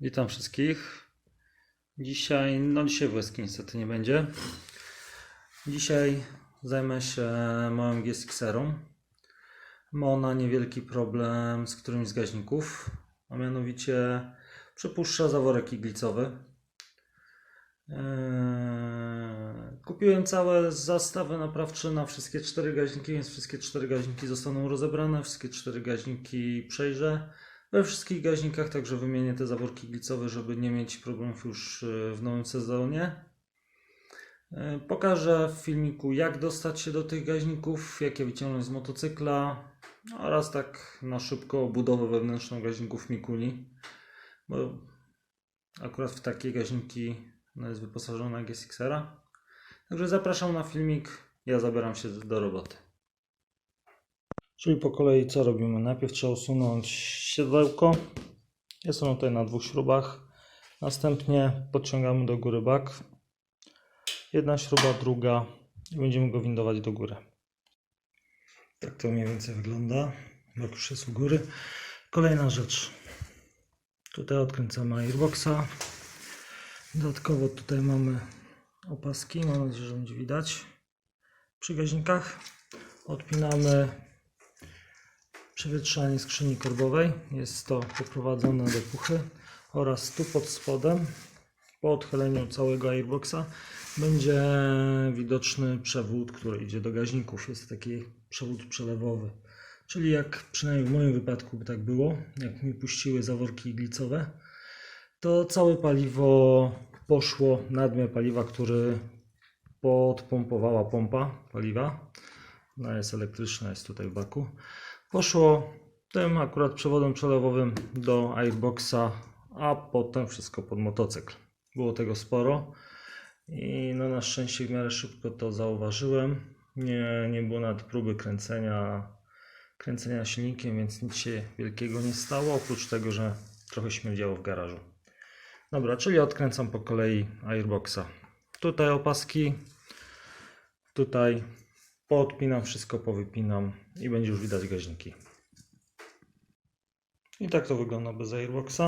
Witam wszystkich. Dzisiaj, no dzisiaj Włeski niestety nie będzie. Dzisiaj zajmę się małym GSX-erą. Ma ona niewielki problem z którymś z gaźników, a mianowicie przepuszcza zaworek iglicowy. Eee, Kupiłem całe zastawy naprawcze na wszystkie cztery gaźniki, więc wszystkie cztery gaźniki zostaną rozebrane, wszystkie cztery gaźniki przejrzę. We wszystkich gaźnikach także wymienię te zaworki glicowe, żeby nie mieć problemów już e, w nowym sezonie. E, Pokażę w filmiku, jak dostać się do tych gaźników, jak je wyciągnąć z motocykla oraz tak na szybko budowę wewnętrzną gaźników Mikuni, bo akurat w takie gaźniki no, jest wyposażona GSX-era. Także zapraszam na filmik, ja zabieram się do roboty. Czyli po kolei co robimy? Najpierw trzeba usunąć siodełko. Jest ono tutaj na dwóch śrubach. Następnie podciągamy do góry bak. Jedna śruba, druga i będziemy go windować do góry. Tak to mniej więcej wygląda. Bak już jest u góry. Kolejna rzecz. Tutaj odkręcamy airboxa. Dodatkowo tutaj mamy opaski. Mam nadzieję, że będzie widać przy gaźnikach. Odpinamy przewietrzanie skrzyni korbowej. Jest to poprowadzone do puchy oraz tu pod spodem po odchyleniu całego airboxa będzie widoczny przewód, który idzie do gaźników. Jest taki przewód przelewowy. Czyli jak przynajmniej w moim wypadku by tak było, jak mi puściły zaworki iglicowe, to całe paliwo poszło, nadmiar paliwa, który podpompowała pompa paliwa. Ona jest elektryczna, jest tutaj w baku. Poszło tym akurat przewodem przelewowym do airboxa, a potem wszystko pod motocykl. Było tego sporo i no na szczęście w miarę szybko to zauważyłem. Nie, nie było nawet próby kręcenia, kręcenia silnikiem, więc nic się wielkiego nie stało, oprócz tego, że trochę śmierdziało w garażu. Dobra, czyli odkręcam po kolei airboxa. Tutaj opaski, tutaj Poodpinam wszystko, powypinam i będzie już widać gaźniki. I tak to wygląda bez airboxa.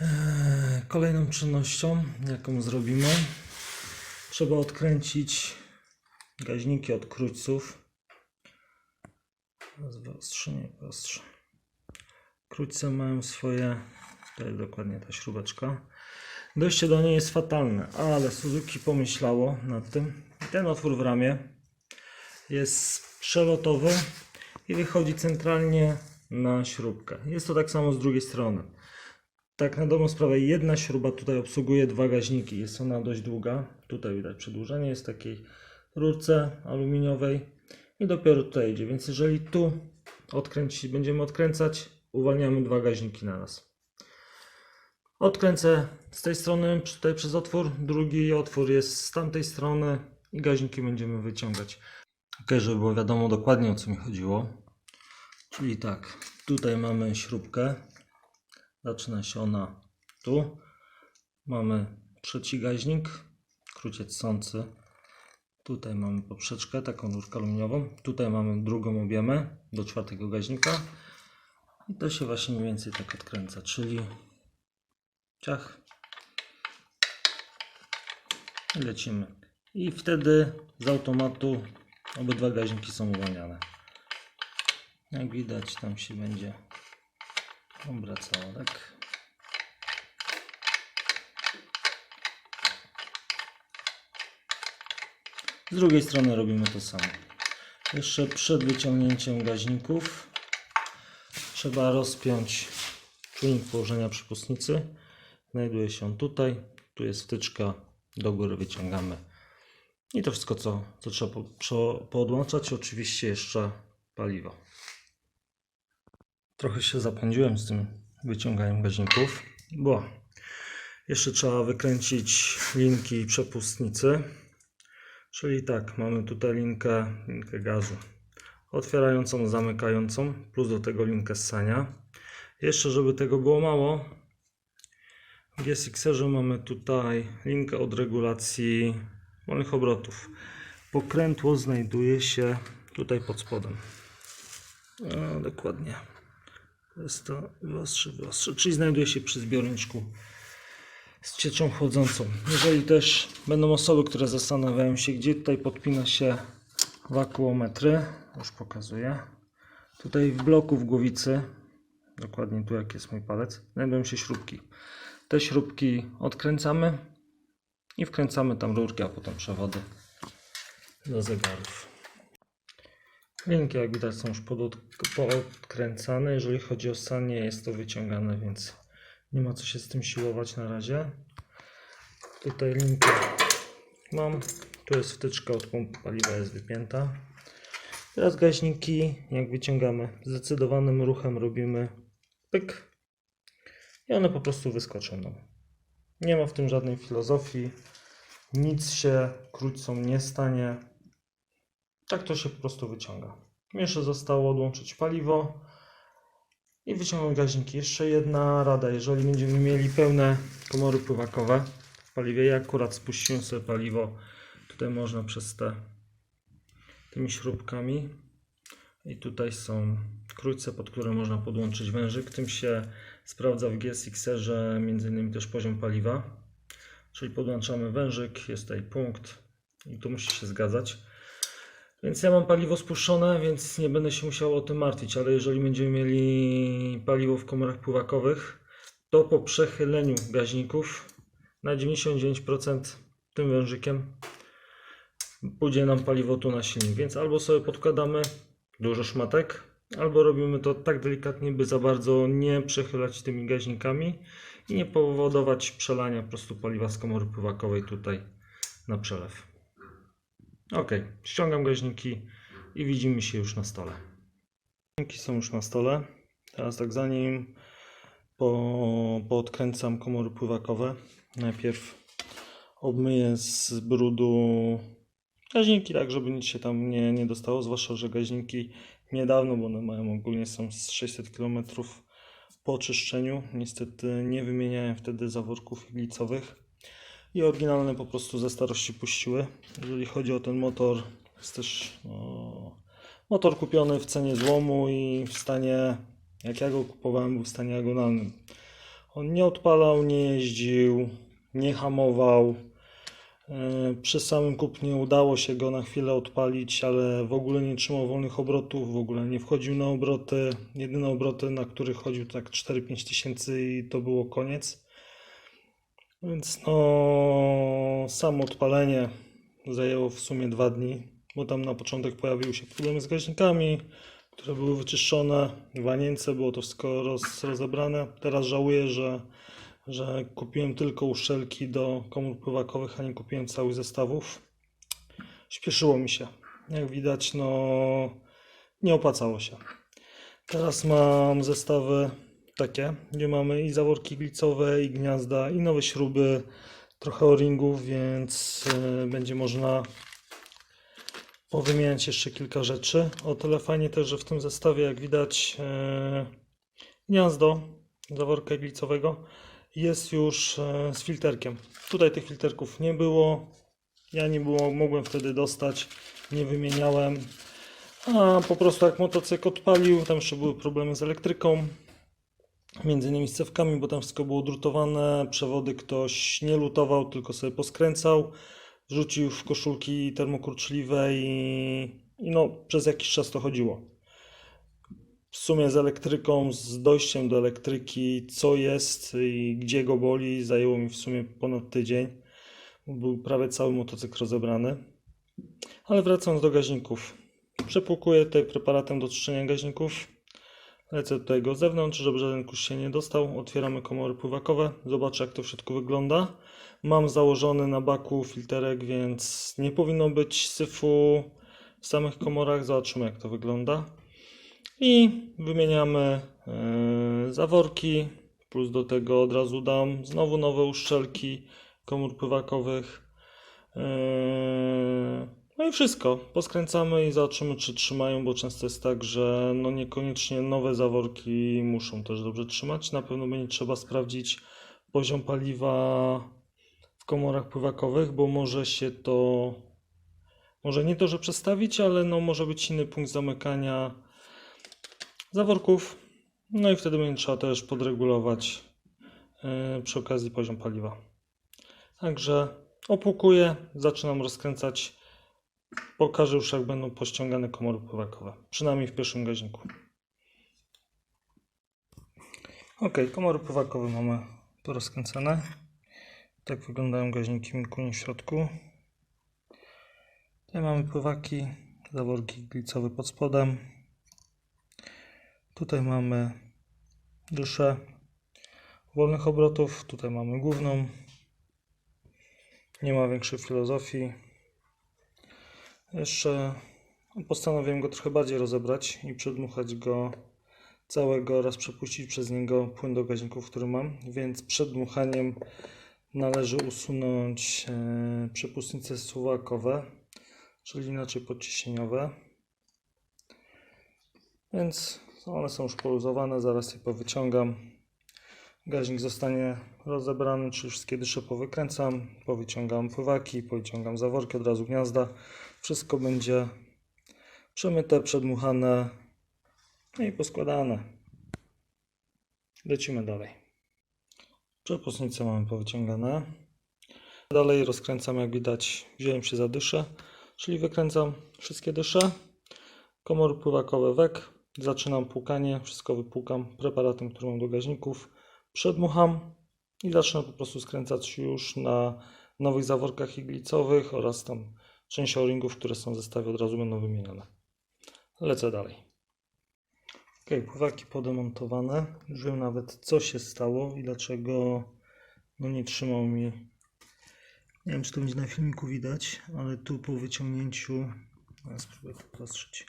Eee, Kolejną czynnością, jaką zrobimy, trzeba odkręcić gaźniki od krójców. Raz wyostrzy, nie wyostrzy. Krójce mają swoje, to jest dokładnie ta śrubeczka. Dojście do niej jest fatalne, ale Suzuki pomyślało nad tym. Ten otwór w ramie jest przelotowy i wychodzi centralnie na śrubkę. Jest to tak samo z drugiej strony. Tak na dobrą sprawę, jedna śruba tutaj obsługuje dwa gaźniki. Jest ona dość długa. Tutaj widać przedłużenie jest takiej rurce aluminiowej i dopiero tutaj idzie. Więc jeżeli tu odkręcić, będziemy odkręcać, uwalniamy dwa gaźniki na raz. Odkręcę z tej strony, tutaj przez otwór, drugi otwór jest z tamtej strony i gaźniki będziemy wyciągać. Ok, żeby było wiadomo dokładnie o co mi chodziło. Czyli tak, tutaj mamy śrubkę, zaczyna się ona tu. Mamy trzeci gaźnik, króciec sący. Tutaj mamy poprzeczkę, taką rurkę aluminiową. Tutaj mamy drugą objemę do czwartego gaźnika. I to się właśnie mniej więcej tak odkręca, czyli ciach i lecimy. I wtedy z automatu obydwa gaźniki są uwalniane. Jak widać, tam się będzie obracało, tak? Z drugiej strony robimy to samo. Jeszcze przed wyciągnięciem gaźników trzeba rozpiąć czujnik położenia przepustnicy. Znajduje się on tutaj. Tu jest wtyczka. Do góry wyciągamy. I to wszystko, co, co trzeba po, po, poodłączać. Oczywiście jeszcze paliwo. Trochę się zapędziłem z tym wyciąganiem gaźników, bo jeszcze trzeba wykręcić linki przepustnicy. Czyli tak, mamy tutaj linkę, linkę gazu otwierającą, zamykającą, plus do tego linkę ssania. Jeszcze, żeby tego było mało, w GSX-erze mamy tutaj linkę od regulacji wolnych obrotów. Pokrętło znajduje się tutaj pod spodem. No, dokładnie Jest to wyostrzy, wyostrzy, czyli znajduje się przy zbiorniczku z cieczą chłodzącą. Jeżeli też będą osoby, które zastanawiają się, gdzie tutaj podpina się wakuometry, już pokazuję. Tutaj w bloku w głowicy, dokładnie tu jak jest mój palec, znajdują się śrubki. Te śrubki odkręcamy i wkręcamy tam rurki, a potem przewody do zegarów. Linki jak widać są już poodkręcane. Jeżeli chodzi o sanie jest to wyciągane, więc nie ma co się z tym siłować na razie. Tutaj linkę mam. Tu jest wtyczka od pompy paliwa jest wypięta. Teraz gaźniki jak wyciągamy zdecydowanym ruchem robimy pyk i one po prostu wyskoczą nam. Nie ma w tym żadnej filozofii. Nic się krótcą nie stanie. Tak to się po prostu wyciąga. Jeszcze zostało odłączyć paliwo i wyciągnąć gaźniki. Jeszcze jedna rada, jeżeli będziemy mieli pełne komory pływakowe w paliwie, ja akurat spuściłem sobie paliwo, tutaj można przez te tymi śrubkami i tutaj są krójce, pod które można podłączyć wężyk. Tym się sprawdza w GSX-erze innymi też poziom paliwa. Czyli podłączamy wężyk, jest tutaj punkt i tu musi się zgadzać. Więc ja mam paliwo spuszczone, więc nie będę się musiał o tym martwić, ale jeżeli będziemy mieli paliwo w komorach pływakowych, to po przechyleniu gaźników na 99% tym wężykiem pójdzie nam paliwo tu na silnik, więc albo sobie podkładamy dużo szmatek, albo robimy to tak delikatnie, by za bardzo nie przechylać tymi gaźnikami i nie powodować przelania po prostu paliwa z komory pływakowej tutaj na przelew. Ok, ściągam gaźniki i widzimy się już na stole. Gaźniki są już na stole. Teraz tak zanim po, poodkręcam komory pływakowe, najpierw obmyję z brudu gaźniki, tak żeby nic się tam nie, nie dostało, zwłaszcza, że gaźniki niedawno, bo one mają ogólnie są z 600 km po oczyszczeniu. Niestety nie wymieniałem wtedy zaworków iglicowych i oryginalne po prostu ze starości puściły. Jeżeli chodzi o ten motor, jest też no, motor kupiony w cenie złomu i w stanie, jak ja go kupowałem, był w stanie agonalnym. On nie odpalał, nie jeździł, nie hamował. E, Przy samym kupnie udało się go na chwilę odpalić, ale w ogóle nie trzymał wolnych obrotów, w ogóle nie wchodził na obroty. Jedyne obroty, na których chodził tak 4-5 tysięcy i to było koniec. Więc no, samo odpalenie zajęło w sumie dwa dni, bo tam na początek pojawiły się problemy z gaźnikami, które były wyczyszczone. Wanience było to wszystko roz, rozebrane. Teraz żałuję, że, że kupiłem tylko uszczelki do komór pływakowych, a nie kupiłem całych zestawów. Śpieszyło mi się. Jak widać, no nie opłacało się. Teraz mam zestawy takie, gdzie mamy i zaworki glicowe, i gniazda, i nowe śruby, trochę o-ringów, więc y, będzie można powymieniać jeszcze kilka rzeczy. O tyle fajnie też, że w tym zestawie, jak widać, y, gniazdo zaworka iglicowego jest już y, z filterkiem. Tutaj tych filterków nie było. Ja nie było, mogłem wtedy dostać, nie wymieniałem. A po prostu jak motocykl odpalił, tam jeszcze były problemy z elektryką, między innymi z cewkami, bo tam wszystko było drutowane, przewody ktoś nie lutował, tylko sobie poskręcał, wrzucił w koszulki termokurczliwe i, i no przez jakiś czas to chodziło. W sumie z elektryką, z dojściem do elektryki, co jest i gdzie go boli, zajęło mi w sumie ponad tydzień. Był prawie cały motocykl rozebrany. Ale wracając do gaźników. Przepłukuję tutaj preparatem do czyszczenia gaźników. Lecę do tego z zewnątrz, żeby żaden kurz się nie dostał. Otwieramy komory pływakowe. Zobaczę jak to w środku wygląda. Mam założony na baku filterek, więc nie powinno być syfu w samych komorach. Zobaczymy jak to wygląda. I wymieniamy e, zaworki. Plus do tego od razu dam znowu nowe uszczelki komór pływakowych. Eee, No i wszystko. Poskręcamy i zobaczymy, czy trzymają, bo często jest tak, że no niekoniecznie nowe zaworki muszą też dobrze trzymać. Na pewno będzie trzeba sprawdzić poziom paliwa w komorach pływakowych, bo może się to, może nie to, że przestawić, ale no może być inny punkt zamykania zaworków. No i wtedy będzie trzeba też podregulować yy, przy okazji poziom paliwa. Także opłukuję, zaczynam rozkręcać. Pokażę już jak będą pościągane komory pływakowe, przynajmniej w pierwszym gaźniku. Ok, komory pływakowe mamy porozkręcane. Tak wyglądają gaźniki Mikuni w środku. Tutaj mamy pływaki, zaworki glicowe pod spodem. Tutaj mamy dyszę wolnych obrotów. Tutaj mamy główną. Nie ma większej filozofii. Jeszcze postanowiłem go trochę bardziej rozebrać i przedmuchać go całego oraz przepuścić przez niego płyn do gaźników, który mam. Więc przed dmuchaniem należy usunąć e, przepustnice suwakowe, czyli inaczej podciśnieniowe. Więc one są już poluzowane, zaraz je powyciągam. Gaźnik zostanie rozebrany, czyli wszystkie dysze powykręcam, powyciągam pływaki, powyciągam zaworki, od razu gniazda. Wszystko będzie przemyte, przedmuchane no i poskładane. Lecimy dalej. Przepustnice mamy powyciągane. Dalej rozkręcam, jak widać, wziąłem się za dyszę, czyli wykręcam wszystkie dysze. Komory pływakowe wek. Zaczynam płukanie, wszystko wypłukam preparatem, który mam do gaźników. Przedmucham i zacznę po prostu skręcać już na nowych zaworkach iglicowych oraz tam część o-ringów, które są w zestawie od razu będą wymienione. Lecę dalej. Ok, pływaki podemontowane. Już wiem nawet co się stało i dlaczego no nie trzymał mi. Nie wiem czy to będzie na filmiku widać, ale tu po wyciągnięciu. Ja spróbuję to zastrzyć.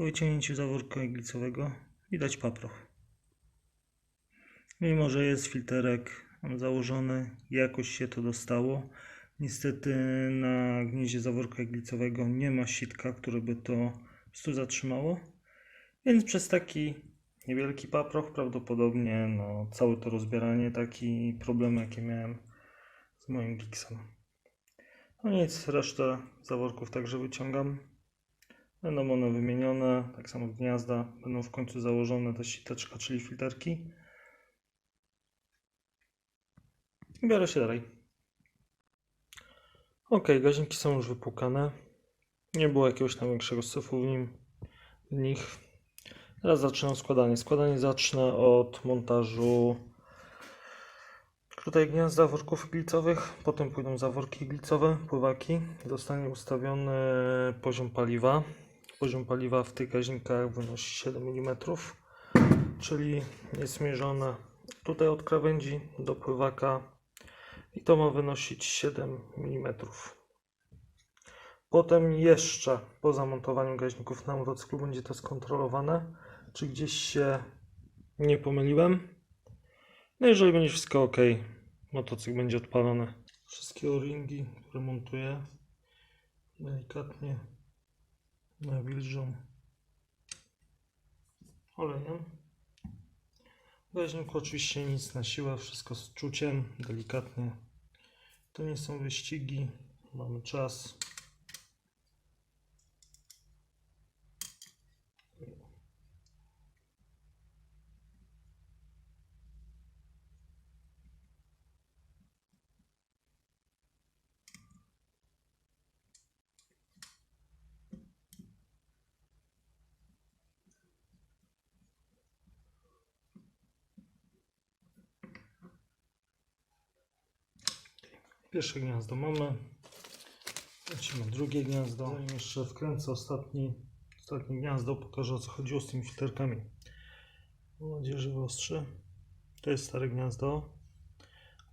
Po wyciągnięciu zaworka iglicowego widać paproch. Mimo, że jest filterek założony, jakoś się to dostało. Niestety na gnieździe zaworka iglicowego nie ma sitka, które by to po zatrzymało. Więc przez taki niewielki paproch prawdopodobnie no, całe to rozbieranie, taki problem jaki miałem z moim Gixem. No nic, resztę zaworków także wyciągam. Będą one wymienione, tak samo gniazda, będą w końcu założone ta siteczka, czyli filterki. I biorę się dalej. Ok, gaźniki są już wypłukane. Nie było jakiegoś największego syfu w nim, w nich. Teraz zaczynam składanie. Składanie zacznę od montażu tutaj gniazda worków iglicowych, potem pójdą zaworki iglicowe, pływaki. Zostanie ustawiony poziom paliwa. Poziom paliwa w tych gaźnikach wynosi 7 mm, czyli jest mierzone tutaj od krawędzi do pływaka i to ma wynosić 7 mm. Potem jeszcze po zamontowaniu gaźników na motocyklu będzie to skontrolowane, czy gdzieś się nie pomyliłem. No jeżeli będzie wszystko ok, motocykl będzie odpalony. Wszystkie o-ringi, które montuję, delikatnie nawilżą olejem. W gaźniku oczywiście nic na siłę, wszystko z czuciem, delikatnie. To nie są wyścigi, mamy czas. Pierwsze gniazdo mamy. Lecimy drugie gniazdo. Zanim jeszcze wkręcę ostatni, ostatnie gniazdo, pokażę o co chodziło z tymi filterkami. Mam nadzieję, że wyostrzy. To jest stare gniazdo.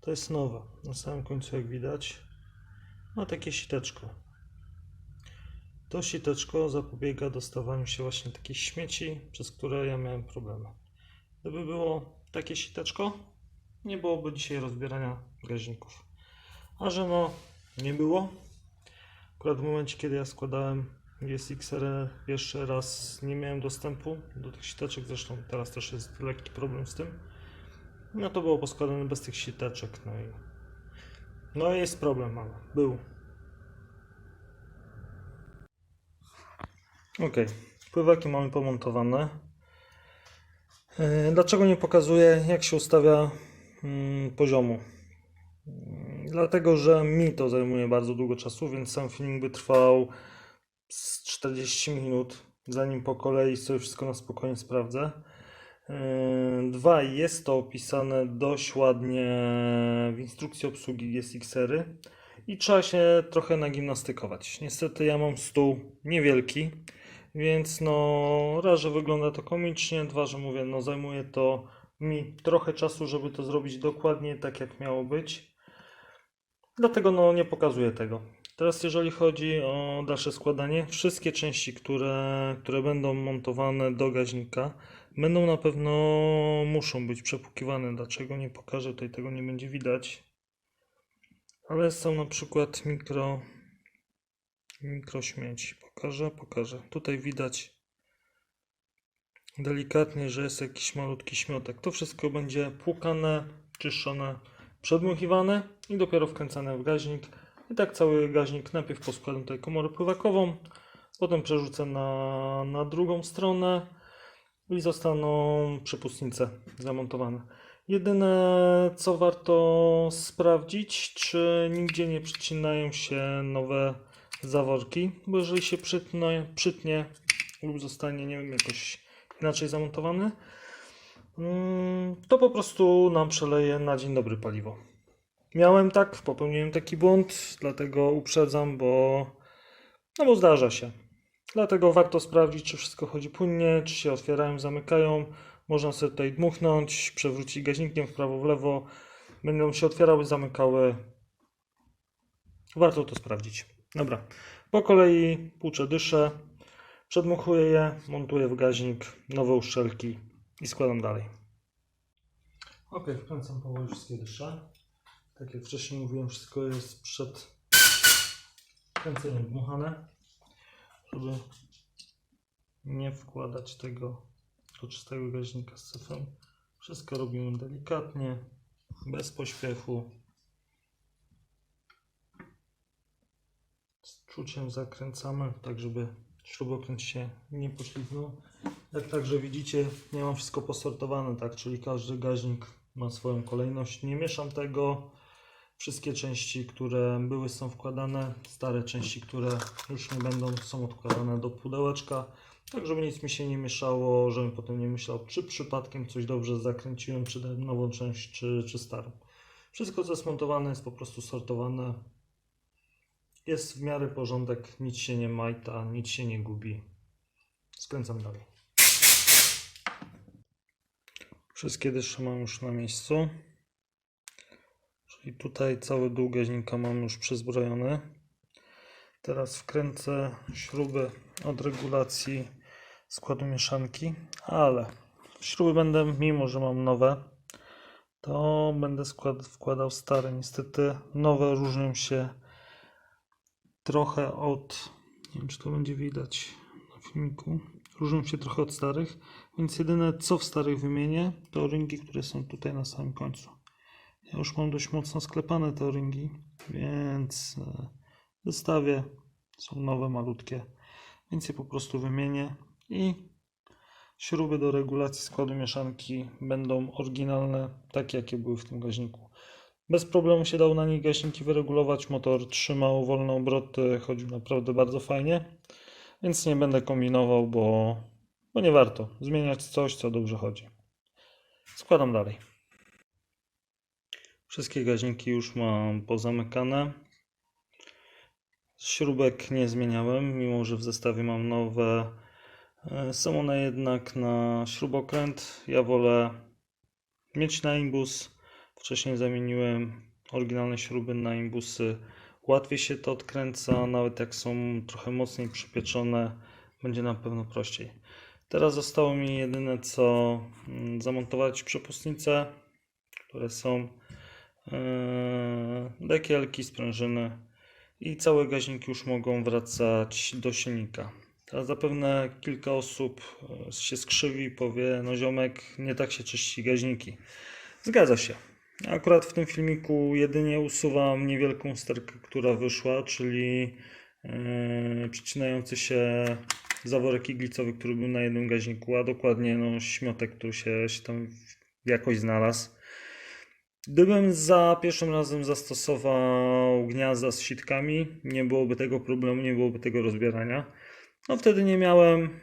To jest nowe. Na samym końcu, jak widać, ma takie siteczko. To siteczko zapobiega dostawaniu się właśnie takich śmieci, przez które ja miałem problemy. Gdyby było takie siteczko, nie byłoby dzisiaj rozbierania gaźników. A że no nie było. Akurat w momencie, kiedy ja składałem GSX-R pierwszy raz nie miałem dostępu do tych siteczek, zresztą teraz też jest lekki problem z tym. No to było poskładane bez tych siteczek, no i no jest problem, mały. Był. Ok, pływaki mamy pomontowane. E, Dlaczego nie pokazuję, jak się ustawia mm, poziomu? Dlatego, że mi to zajmuje bardzo długo czasu, więc sam filmik by trwał z 40 minut, zanim po kolei sobie wszystko na spokojnie sprawdzę. Yy, Dwa, jest to opisane dość ładnie w instrukcji obsługi GSX-ery i trzeba się trochę nagimnastykować. Niestety ja mam stół niewielki, więc no raz, że wygląda to komicznie, dwa, że mówię, no zajmuje to mi trochę czasu, żeby to zrobić dokładnie tak, jak miało być. Dlatego no nie pokazuję tego. Teraz jeżeli chodzi o dalsze składanie, wszystkie części, które, które będą montowane do gaźnika, będą na pewno muszą być przepłukiwane. Dlaczego nie pokażę, tutaj tego nie będzie widać. Ale są na przykład mikro mikrośmieci. Pokażę, pokażę. Tutaj widać delikatnie, że jest jakiś malutki śmiotek. To wszystko będzie płukane, czyszczone, przedmuchiwane i dopiero wkręcane w gaźnik. I tak cały gaźnik najpierw poskładam tutaj komorę pływakową, potem przerzucę na, na drugą stronę i zostaną przepustnice zamontowane. Jedyne co warto sprawdzić, czy nigdzie nie przycinają się nowe zaworki, bo jeżeli się przytnie, przytnie lub zostanie, nie wiem, jakoś inaczej zamontowany, to po prostu nam przeleje na dzień dobry paliwo. Miałem tak, popełniłem taki błąd, dlatego uprzedzam, bo no bo zdarza się. Dlatego warto sprawdzić, czy wszystko chodzi płynnie, czy się otwierają, zamykają. Można sobie tutaj dmuchnąć, przewrócić gaźnikiem w prawo, w lewo. Będą się otwierały, zamykały. Warto to sprawdzić. Dobra. Po kolei płuczę dyszę, przedmuchuję je, montuję w gaźnik, nowe uszczelki i składam dalej. Ok, wkręcam powoli wszystkie dysze. Tak jak wcześniej mówiłem, wszystko jest przed kręceniem dmuchane, żeby nie wkładać tego do czystego gaźnika z syfem. Wszystko robimy delikatnie, bez pośpiechu. Z czuciem zakręcamy, tak żeby śrubokręt się nie poślizgnął. Jak także widzicie, ja mam wszystko posortowane, tak, czyli każdy gaźnik ma swoją kolejność. Nie mieszam tego. Wszystkie części, które były, są wkładane. Stare części, które już nie będą, są odkładane do pudełeczka. Tak, żeby nic mi się nie mieszało, żebym potem nie myślał, czy przypadkiem coś dobrze zakręciłem, czy dałem nową część, czy, czy starą. Wszystko, co jest montowane, jest po prostu sortowane. Jest w miarę porządek, nic się nie majta, nic się nie gubi. Skręcam dalej. Wszystkie dysze mam już na miejscu. Czyli tutaj cały dół gaźnika mam już przyzbrojony. Teraz wkręcę śruby od regulacji składu mieszanki, ale śruby będę, mimo że mam nowe, to będę skład, wkładał stare. Niestety nowe różnią się trochę od, nie wiem czy to będzie widać na filmiku, różnią się trochę od starych, więc jedyne co w starych wymienię to ringi, które są tutaj na samym końcu. Ja już mam dość mocno sklepane te ringi, więc e, w zestawie są nowe, malutkie, więc je po prostu wymienię i śruby do regulacji składu mieszanki będą oryginalne, takie jakie były w tym gaźniku. Bez problemu się dało na nich gaśniki wyregulować, motor trzymał wolne obroty, chodził naprawdę bardzo fajnie, więc nie będę kombinował, bo, bo nie warto zmieniać coś, co dobrze chodzi. Składam dalej. Wszystkie gaźniki już mam pozamykane. Śrubek nie zmieniałem, mimo że w zestawie mam nowe. E, Są one jednak na śrubokręt. Ja wolę mieć na imbus. Wcześniej zamieniłem oryginalne śruby na imbusy. Łatwiej się to odkręca, nawet jak są trochę mocniej przypieczone, będzie na pewno prościej. Teraz zostało mi jedyne co mm, zamontować przepustnice, które są e, dekielki, sprężyny i całe gaźniki już mogą wracać do silnika. Teraz zapewne kilka osób e, się skrzywi i powie, no ziomek, nie tak się czyści gaźniki. Zgadza się. Akurat w tym filmiku jedynie usuwam niewielką sterkę, która wyszła, czyli yy, przycinający się zaworek iglicowy, który był na jednym gaźniku, a dokładnie no, śmiotek, który się, się tam jakoś znalazł. Gdybym za pierwszym razem zastosował gniazda z sitkami, nie byłoby tego problemu, nie byłoby tego rozbierania. No wtedy nie miałem.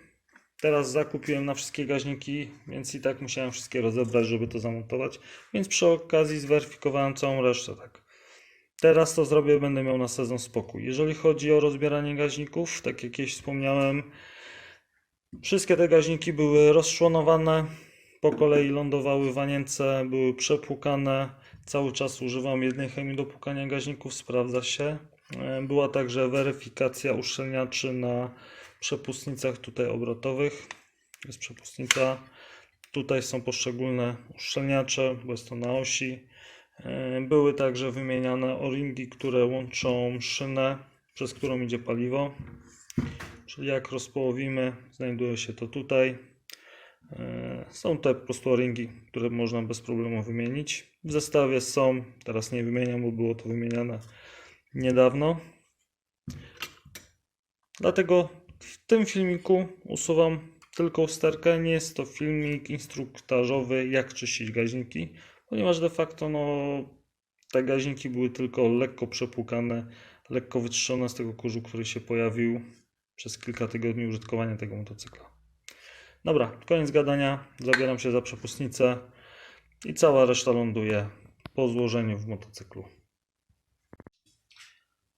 Teraz zakupiłem na wszystkie gaźniki, więc i tak musiałem wszystkie rozebrać, żeby to zamontować. Więc przy okazji zweryfikowałem całą resztę. Tak. Teraz to zrobię, będę miał na sezon spokój. Jeżeli chodzi o rozbieranie gaźników, tak jak kiedyś wspomniałem, wszystkie te gaźniki były rozczłonowane, po kolei lądowały w anience, były przepłukane. Cały czas używam jednej chemii do płukania gaźników, sprawdza się. E, Była także weryfikacja uszczelniaczy na przepustnicach tutaj obrotowych. Jest przepustnica. Tutaj są poszczególne uszczelniacze, bo jest to na osi. E, Były także wymieniane o-ringi, które łączą szynę, przez którą idzie paliwo. Czyli jak rozpołowimy, znajduje się to tutaj. E, Są te po prostu o-ringi, które można bez problemu wymienić. W zestawie są, teraz nie wymieniam, bo było to wymieniane niedawno. Dlatego w tym filmiku usuwam tylko usterkę. Nie jest to filmik instruktażowy, jak czyścić gaźniki, ponieważ de facto no, te gaźniki były tylko lekko przepłukane, lekko wyczyszczone z tego kurzu, który się pojawił przez kilka tygodni użytkowania tego motocykla. Dobra, koniec gadania. Zabieram się za przepustnicę i cała reszta ląduje po złożeniu w motocyklu.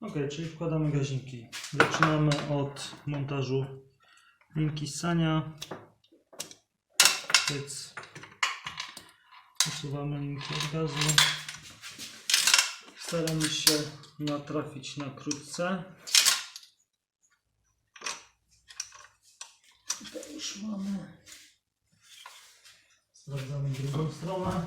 Ok, czyli wkładamy gaźniki. Zaczynamy od montażu linki ssania. Więc usuwamy linki od gazu. Staramy się natrafić na krótce. Tutaj już mamy. Sprawdzamy drugą stronę.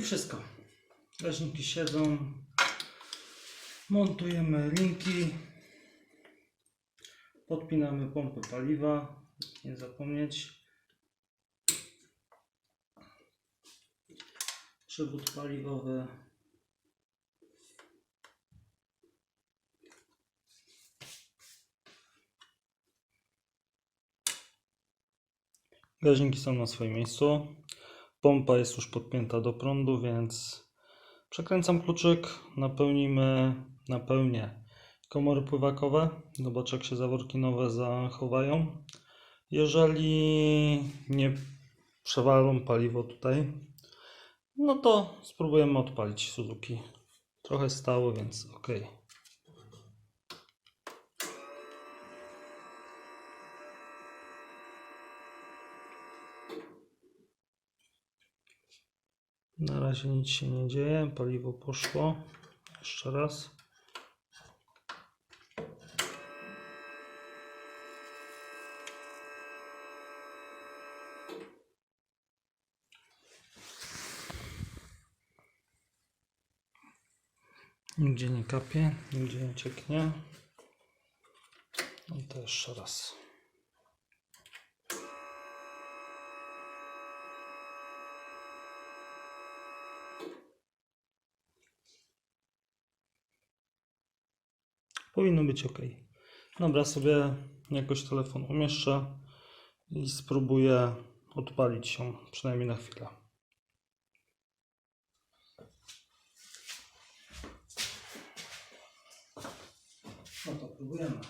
I wszystko. Gaźniki siedzą. Montujemy linki. Podpinamy pompę paliwa. Nie zapomnieć. Przewód paliwowy. Gaźniki są na swoim miejscu. Pompa jest już podpięta do prądu, więc przekręcam kluczyk, napełnimy, napełnię komory pływakowe. Zobaczę, jak się zaworki nowe zachowają. Jeżeli nie przewalą paliwo tutaj, no to spróbujemy odpalić Suzuki. Trochę stało, więc ok. Na razie nic się nie dzieje, paliwo poszło. Jeszcze raz. Nigdzie nie kapie, nigdzie nie cieknie. I to jeszcze raz. Powinno być ok. Dobra, sobie jakoś telefon umieszczę i spróbuję odpalić się przynajmniej na chwilę. No to próbujemy.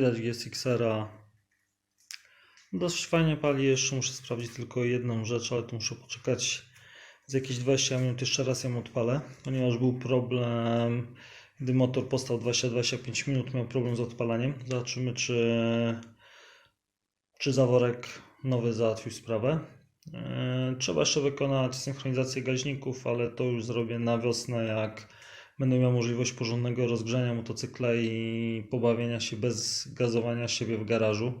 Widać GSX-era dość fajnie pali. Jeszcze muszę sprawdzić tylko jedną rzecz, ale tu muszę poczekać z jakieś 20 minut. Jeszcze raz ją odpalę, ponieważ był problem, gdy motor postał 20-25 minut, miał problem z odpalaniem. Zobaczymy, czy, czy zaworek nowy załatwił sprawę. Eee, Trzeba jeszcze wykonać synchronizację gaźników, ale to już zrobię na wiosnę, jak będę miał możliwość porządnego rozgrzania motocykla i pobawienia się bez gazowania siebie w garażu.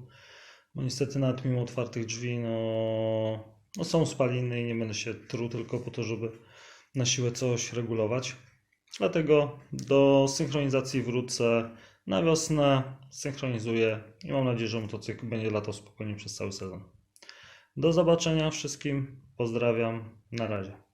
Bo niestety nawet mimo otwartych drzwi, no, no są spaliny i nie będę się truł tylko po to, żeby na siłę coś regulować. Dlatego do synchronizacji wrócę na wiosnę, synchronizuję i mam nadzieję, że motocykl będzie latał spokojnie przez cały sezon. Do zobaczenia wszystkim, pozdrawiam, na razie.